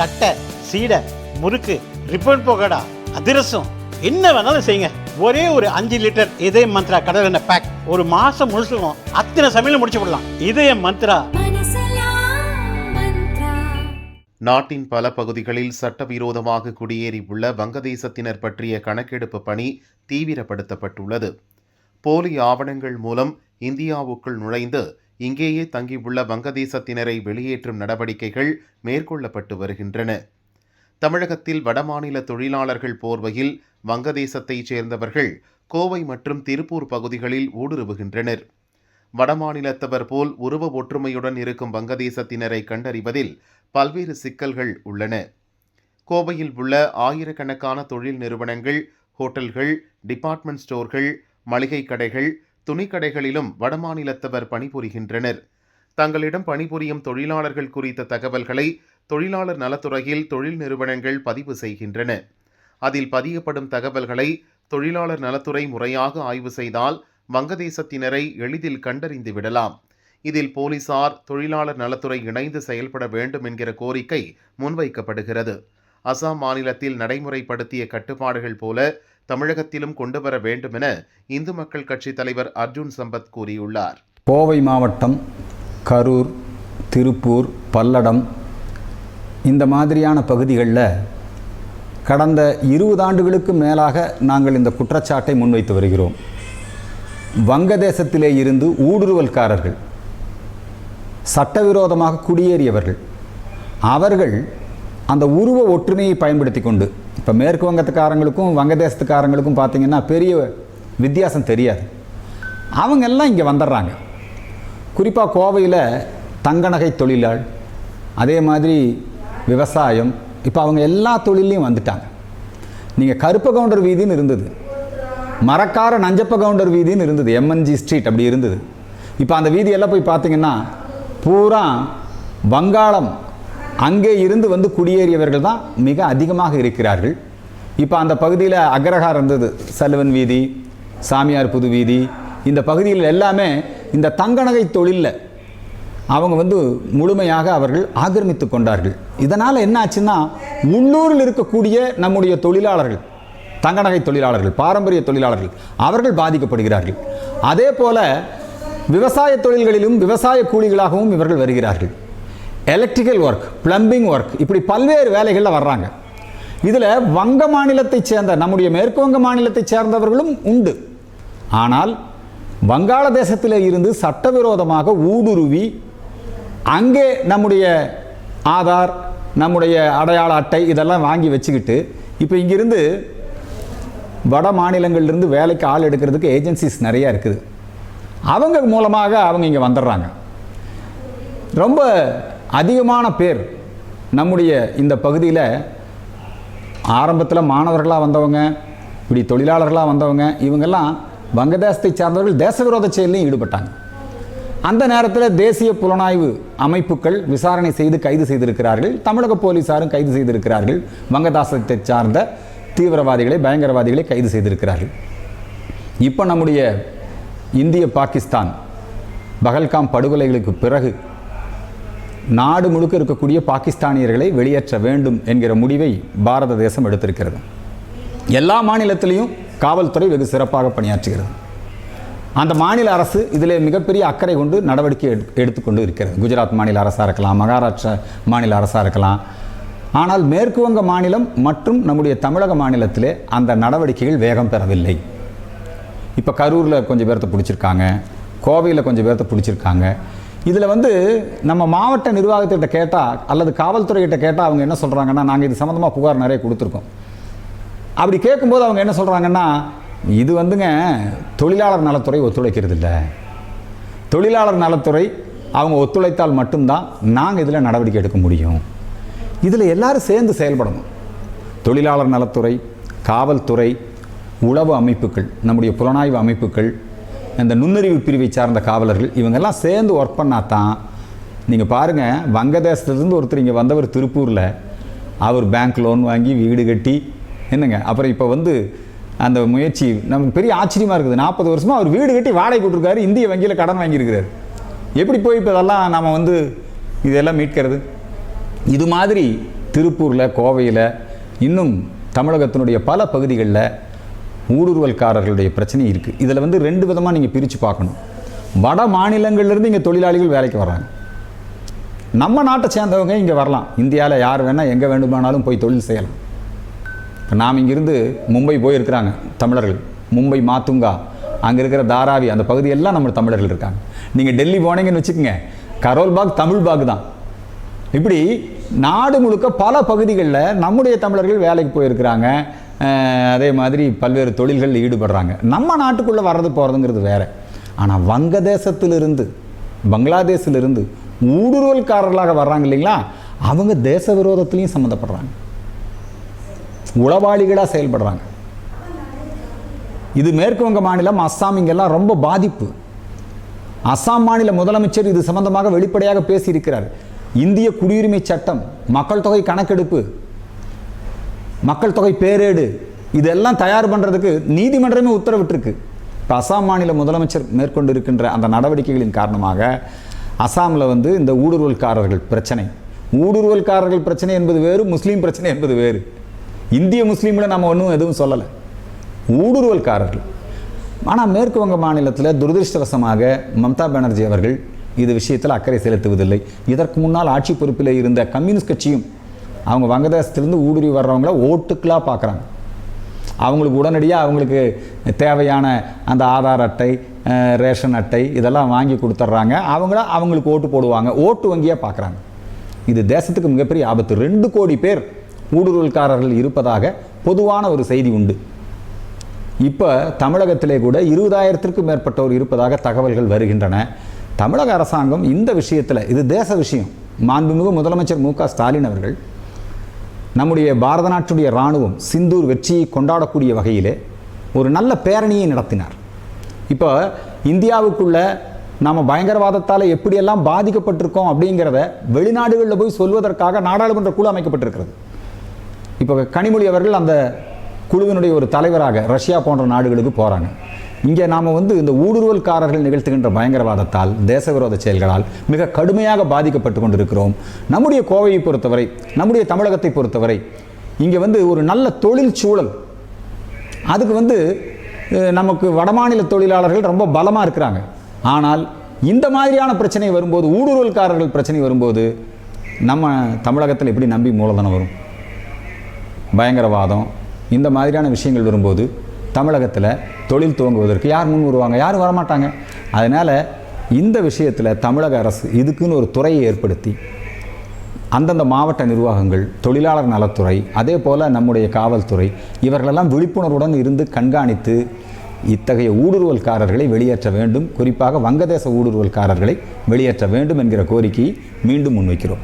தட்டை சீடை முறுக்கு ரிப்பன் போகடா அதிரசம் என்ன வேணாலும் செய்யுங்க. ஒரே ஒரு அஞ்சு லிட்டர் இதய மந்த்ரா கடல் எண்ணெய் பேக் ஒரு மாசம் முழுசுக்கும் அத்தனை சமையல் முடிச்சு விடலாம் இதய மந்த்ரா. நாட்டின் பல பகுதிகளில் சட்டவிரோதமாக குடியேறியுள்ள வங்கதேசத்தினர் பற்றிய கணக்கெடுப்பு பணி தீவிரப்படுத்தப்பட்டுள்ளது. போலி ஆவணங்கள் மூலம் இந்தியாவுக்குள் நுழைந்து இங்கேயே தங்கியுள்ள வங்கதேசத்தினரை வெளியேற்றும் நடவடிக்கைகள் மேற்கொள்ளப்பட்டு வருகின்றன. தமிழகத்தில் வடமாநில தொழிலாளர்கள் போர்வையில் வங்கதேசத்தைச் சேர்ந்தவர்கள் கோவை மற்றும் திருப்பூர் பகுதிகளில் ஊடுருவுகின்றனர். வடமாநிலத்தவர் போல் உருவ ஒற்றுமையுடன் இருக்கும் வங்கதேசத்தினரை கண்டறிவதில் பல்வேறு சிக்கல்கள் உள்ளன. கோவையில் உள்ள ஆயிரக்கணக்கான தொழில் நிறுவனங்கள் ஹோட்டல்கள் டிபார்ட்மெண்ட் ஸ்டோர்கள் மளிகை கடைகள் துணிக்கடைகளிலும் வடமாநிலத்தவர் பணிபுரிகின்றனர். தங்களிடம் பணிபுரியும் தொழிலாளர்கள் குறித்த தகவல்களை தொழிலாளர் நலத்துறையில் தொழில் நிறுவனங்கள் பதிவு செய்கின்றன. அதில் பதியப்படும் தகவல்களை தொழிலாளர் நலத்துறை முறையாக ஆய்வு செய்தால் வங்கதேசத்தினரை எளிதில் கண்டறிந்து விடலாம். இதில் போலீசார் தொழிலாளர் நலத்துறை இணைந்து செயல்பட வேண்டும் என்கிற கோரிக்கை முன்வைக்கப்படுகிறது. அசாம் மாநிலத்தில் நடைமுறைப்படுத்திய கட்டுப்பாடுகள் போல தமிழகத்திலும் கொண்டுவர வேண்டும் என இந்து மக்கள் கட்சி தலைவர் அர்ஜுன் சம்பத் கூறியுள்ளார். கோவை மாவட்டம் கரூர் திருப்பூர் பல்லடம் இந்த மாதிரியான பகுதிகளில் கடந்த இருபது ஆண்டுகளுக்கு மேலாக நாங்கள் இந்த குற்றச்சாட்டை முன்வைத்து வருகிறோம். வங்கதேசத்திலே இருந்து ஊடுருவல்காரர்கள் சட்டவிரோதமாக குடியேறியவர்கள் அவர்கள் அந்த உருவ ஒற்றுமையை பயன்படுத்தி கொண்டு இப்போ மேற்கு வங்கத்துக்காரங்களுக்கும் வங்கதேசத்துக்காரங்களுக்கும் பார்த்தீங்கன்னா பெரிய வித்தியாசம் தெரியாது. அவங்க எல்லாம் இங்கே வந்துடுறாங்க. குறிப்பாக கோவையில் தங்கநகை தொழிலாள் அதே மாதிரி விவசாயம் இப்போ அவங்க எல்லா தொழிலையும் வந்துட்டாங்க. நீங்கள் கருப்ப கவுண்டர் வீதின்னு இருந்தது. மரக்கார நஞ்சப்ப கவுண்டர் வீதின்னு இருந்தது. எம்என்ஜி ஸ்ட்ரீட் அப்படி இருந்தது. இப்போ அந்த வீதியெல்லாம் போய் பார்த்தீங்கன்னா பூரா வங்காளம் அங்கே இருந்து வந்து குடியேறியவர்கள் தான் மிக அதிகமாக இருக்கிறார்கள். இப்போ அந்த பகுதியில் அக்ரஹார் இருந்தது சல்வன் வீதி சாமியார் புது வீதி இந்த பகுதியில் எல்லாமே இந்த தங்கநகை தொழிலில் அவங்க வந்து முழுமையாக அவர்கள் ஆக்கிரமித்து கொண்டார்கள். இதனால் என்ன ஆச்சுன்னா உள்ளூரில் இருக்கக்கூடிய நம்முடைய தொழிலாளர்கள் தங்கநகை தொழிலாளர்கள் பாரம்பரிய தொழிலாளர்கள் அவர்கள் பாதிக்கப்படுகிறார்கள். அதே போல விவசாய தொழில்களிலும் விவசாய கூலிகளாகவும் இவர்கள் வருகிறார்கள். எலக்ட்ரிக்கல் ஒர்க் பிளம்பிங் ஒர்க் இப்படி பல்வேறு வேலைகளில் வர்றாங்க. இதில் வங்க மாநிலத்தைச் சேர்ந்த நம்முடைய மேற்கு வங்க மாநிலத்தைச் சேர்ந்தவர்களும் உண்டு. ஆனால் வங்காளதேசத்தில் இருந்து சட்டவிரோதமாக ஊடுருவி அங்கே நம்முடைய ஆதார் நம்முடைய அடையாள அட்டை இதெல்லாம் வாங்கி வச்சுக்கிட்டு இப்போ இங்கிருந்து வட மாநிலங்கள்லேருந்து வேலைக்கு ஆள் எடுக்கிறதுக்கு ஏஜென்சிஸ் நிறையா இருக்குது. அவங்க மூலமாக அவங்க இங்கே வந்துடுறாங்க. ரொம்ப அதிகமான பேர் நம்முடைய இந்த பகுதியில் ஆரம்பத்தில் மாணவர்களாக வந்தவங்க இப்படி தொழிலாளர்களாக வந்தவங்க இவங்கெல்லாம் வங்கதேசத்தை சார்ந்தவர்கள் தேசவிரோத செயலையும் ஈடுபட்டாங்க. அந்த நேரத்தில் தேசிய புலனாய்வு அமைப்புகள் விசாரணை செய்து கைது செய்திருக்கிறார்கள். தமிழக போலீசாரும் கைது செய்திருக்கிறார்கள். வங்கதாசத்தை சார்ந்த தீவிரவாதிகளை பயங்கரவாதிகளை கைது செய்திருக்கிறார்கள். இப்போ நம்முடைய இந்திய பாகிஸ்தான் பகல்காம் படுகொலைகளுக்கு பிறகு நாடு முழுக்க இருக்கக்கூடிய பாகிஸ்தானியர்களை வெளியேற்ற வேண்டும் என்கிற முடிவை பாரத தேசம் எடுத்திருக்கிறது. எல்லா மாநிலத்திலையும் காவல்துறை வெகு சிறப்பாக பணியாற்றுகிறது. அந்த மாநில அரசு இதில் மிகப்பெரிய அக்கறை கொண்டு நடவடிக்கை எடு- எடுத்துக்கொண்டு இருக்கிறது. குஜராத் மாநில அரசாக இருக்கலாம் மகாராஷ்டிரா மாநில அரசாக இருக்கலாம். ஆனால் மேற்கு வங்க மாநிலம் மற்றும் நம்முடைய தமிழக மாநிலத்திலே அந்த நடவடிக்கைகள் வேகம் பெறவில்லை. இப்போ கரூரில் கொஞ்சம் பேர்த்த பிடிச்சிருக்காங்க கோவையில் கொஞ்சம் பேர்த்த பிடிச்சிருக்காங்க. இதில் வந்து நம்ம மாவட்ட நிர்வாகத்திட்ட கேட்டால் அல்லது காவல்துறைகிட்ட கேட்டால் அவங்க என்ன சொல்கிறாங்கன்னா நாங்கள் இது சம்மந்தமாக புகார் நிறைய கொடுத்துருக்கோம். அப்படி கேட்கும்போது அவங்க என்ன சொல்கிறாங்கன்னா இது வந்துங்க தொழிலாளர் நலத்துறை ஒத்துழைக்கிறது இல்லை தொழிலாளர் நலத்துறை அவங்க ஒத்துழைத்தால் மட்டும்தான் நாங்கள் இதில் நடவடிக்கை எடுக்க முடியும். இதில் எல்லோரும் சேர்ந்து செயல்படணும். தொழிலாளர் நலத்துறை காவல்துறை உளவு அமைப்புகள் நம்முடைய புலனாய்வு அமைப்புகள் இந்த நுண்ணறிவு பிரிவை சார்ந்த காவலர்கள் இவங்கெல்லாம் சேர்ந்து ஒர்க் பண்ணால் தான் நீங்கள் பாருங்கள் வங்கதேசத்துலேருந்து ஒருத்தர் இங்கே வந்தவர் திருப்பூரில் அவர் பேங்க் லோன் வாங்கி வீடு கட்டி என்னங்க? அப்புறம் இப்போ வந்து அந்த முயற்சி நமக்கு பெரிய ஆச்சரியமாக இருக்குது. நாற்பது வருஷமாக அவர் வீடு கட்டி வாடகை கொடுத்துருக்காரு இந்திய வங்கியில் கடன் வாங்கியிருக்கிறார். எப்படி போய் இப்போ இதெல்லாம் நம்ம வந்து இதெல்லாம் மீட்கிறது? இது மாதிரி திருப்பூரில் கோவையில் இன்னும் தமிழகத்தினுடைய பல பகுதிகளில் ஊடுருவல்காரர்களுடைய பிரச்சனை இருக்குது இதில் வந்து ரெண்டு விதமாக நீங்கள் பிரித்து பார்க்கணும். வட மாநிலங்கள்லேருந்து இங்கே தொழிலாளிகள் வேலைக்கு வர்றாங்க. நம்ம நாட்டை சேர்ந்தவங்க இங்கே வரலாம். இந்தியாவில் யார் வேணால் எங்கே வேண்டுமானாலும் போய் தொழில் செய்யலாம். இப்போ நாம் இங்கிருந்து மும்பை போயிருக்கிறாங்க தமிழர்கள். மும்பை மாத்துங்கா அங்கே இருக்கிற தாராவி அந்த பகுதியெல்லாம் நம்ம தமிழர்கள் இருக்காங்க. நீங்கள் டெல்லி போனீங்கன்னு வச்சுக்கோங்க கரோல் பாக் தமிழ் பாக் தான். இப்படி நாடு முழுக்க பல பகுதிகளில் நம்முடைய தமிழர்கள் வேலைக்கு போயிருக்கிறாங்க. அதே மாதிரி பல்வேறு தொழில்களில் ஈடுபடுறாங்க. நம்ம நாட்டுக்குள்ளே வர்றது போகிறதுங்கிறது வேறு. ஆனால் வங்கதேசத்திலிருந்து பங்களாதேஷிலிருந்து ஊடுருவல்காரர்களாக வர்றாங்க இல்லைங்களா? அவங்க தேச விரோதத்துலேயும் சம்மந்தப்படுறாங்க. உளவாளிகளாக செயல்படுறாங்க. இது மேற்கு வங்க மாநிலம் அஸ்ஸாம் இங்கெல்லாம் ரொம்ப பாதிப்பு. அஸ்ஸாம் மாநில முதலமைச்சர் இது சம்பந்தமாக வெளிப்படையாக பேசியிருக்கிறார். இந்திய குடியுரிமை சட்டம் மக்கள் தொகை கணக்கெடுப்பு மக்கள் தொகை பேரேடு. இதெல்லாம் தயார் பண்ணுறதுக்கு நீதிமன்றமே உத்தரவிட்டிருக்கு. இப்போ அசாம் மாநில முதலமைச்சர் மேற்கொண்டு இருக்கின்ற அந்த நடவடிக்கைகளின் காரணமாக அஸ்ஸாமில் வந்து இந்த ஊடுருவல்காரர்கள் பிரச்சனை. ஊடுருவல்காரர்கள் பிரச்சனை என்பது வேறு முஸ்லீம் பிரச்சனை என்பது வேறு. இந்திய முஸ்லீமில் நம்ம ஒன்றும் எதுவும் சொல்லலை. ஊடுருவல்காரர்கள். ஆனால் மேற்கு வங்க மாநிலத்தில் துரதிருஷ்டவசமாக மம்தா பானர்ஜி அவர்கள் இது விஷயத்தில் அக்கறை செலுத்துவதில்லை. இதற்கு முன்னால் ஆட்சி பொறுப்பில் இருந்த கம்யூனிஸ்ட் கட்சியும் அவங்க வங்கதேசத்துலேருந்து ஊடுருவி வர்றவங்கள ஓட்டுக்களாக பார்க்குறாங்க. அவங்களுக்கு உடனடியாக அவங்களுக்கு தேவையான அந்த ஆதார் அட்டை ரேஷன் அட்டை இதெல்லாம் வாங்கி கொடுத்துட்றாங்க அவங்கள அவங்களுக்கு ஓட்டு போடுவாங்க. ஓட்டு வங்கியாக பார்க்குறாங்க. இது தேசத்துக்கு மிகப்பெரிய ஆபத்து. ரெண்டு கோடி பேர் ஊடுருவல்காரர்கள் இருப்பதாக பொதுவான ஒரு செய்தி உண்டு. இப்போ தமிழகத்திலே கூட இருபதாயிரத்திற்கும் மேற்பட்டோர் இருப்பதாக தகவல்கள் வருகின்றன. தமிழக அரசாங்கம் இந்த விஷயத்தில் இது தேச விஷயம். மாண்புமிகு முதலமைச்சர் மு க ஸ்டாலின் அவர்கள் நம்முடைய பாரத நாட்டுடைய இராணுவம் சிந்தூர் வெற்றியை கொண்டாடக்கூடிய வகையிலே ஒரு நல்ல பேரணியை நடத்தினார். இப்போ இந்தியாவுக்குள்ள நாம் பயங்கரவாதத்தால் எப்படியெல்லாம் பாதிக்கப்பட்டிருக்கோம் அப்படிங்கிறத வெளிநாடுகளில் போய் சொல்வதற்காக நாடாளுமன்ற குழு அமைக்கப்பட்டிருக்கிறது. இப்போ கனிமொழி அவர்கள் அந்த குழுவினுடைய ஒரு தலைவராக ரஷ்யா போன்ற நாடுகளுக்கு போகிறாங்க இங்கே நாம் வந்து இந்த ஊடுருவல்காரர்கள் நிகழ்த்துகின்ற பயங்கரவாதத்தால் தேசவிரோத செயல்களால் மிக கடுமையாக பாதிக்கப்பட்டு கொண்டிருக்கிறோம். நம்முடைய கோவையை பொறுத்தவரை நம்முடைய தமிழகத்தை பொறுத்தவரை இங்கே வந்து ஒரு நல்ல தொழில் சூழல். அதுக்கு வந்து நமக்கு வடமாநில தொழிலாளர்கள் ரொம்ப பலமாக இருக்கிறாங்க. ஆனால் இந்த மாதிரியான பிரச்சனை வரும்போது ஊடுருவல்காரர்கள் பிரச்சனை வரும்போது நம்ம தமிழகத்தில் எப்படி நம்பி மூலதனம் வரும்? பயங்கரவாதம் இந்த மாதிரியான விஷயங்கள் வரும்போது தமிழகத்தில் தொழில் துவங்குவதற்கு யார் முன் வருவாங்க? யாரும் வரமாட்டாங்க. அதனால் இந்த விஷயத்தில் தமிழக அரசு இதுக்குன்னு ஒரு துறையை ஏற்படுத்தி அந்தந்த மாவட்ட நிர்வாகங்கள் தொழிலாளர் நலத்துறை அதே போல் நம்முடைய காவல்துறை இவர்களெல்லாம் விழிப்புணர்வுடன் இருந்து கண்காணித்து இத்தகைய ஊடுருவல்காரர்களை வெளியேற்ற வேண்டும். குறிப்பாக வங்கதேச ஊடுருவல்காரர்களை வெளியேற்ற வேண்டும் என்கிற கோரிக்கையை மீண்டும் முன்வைக்கிறோம்.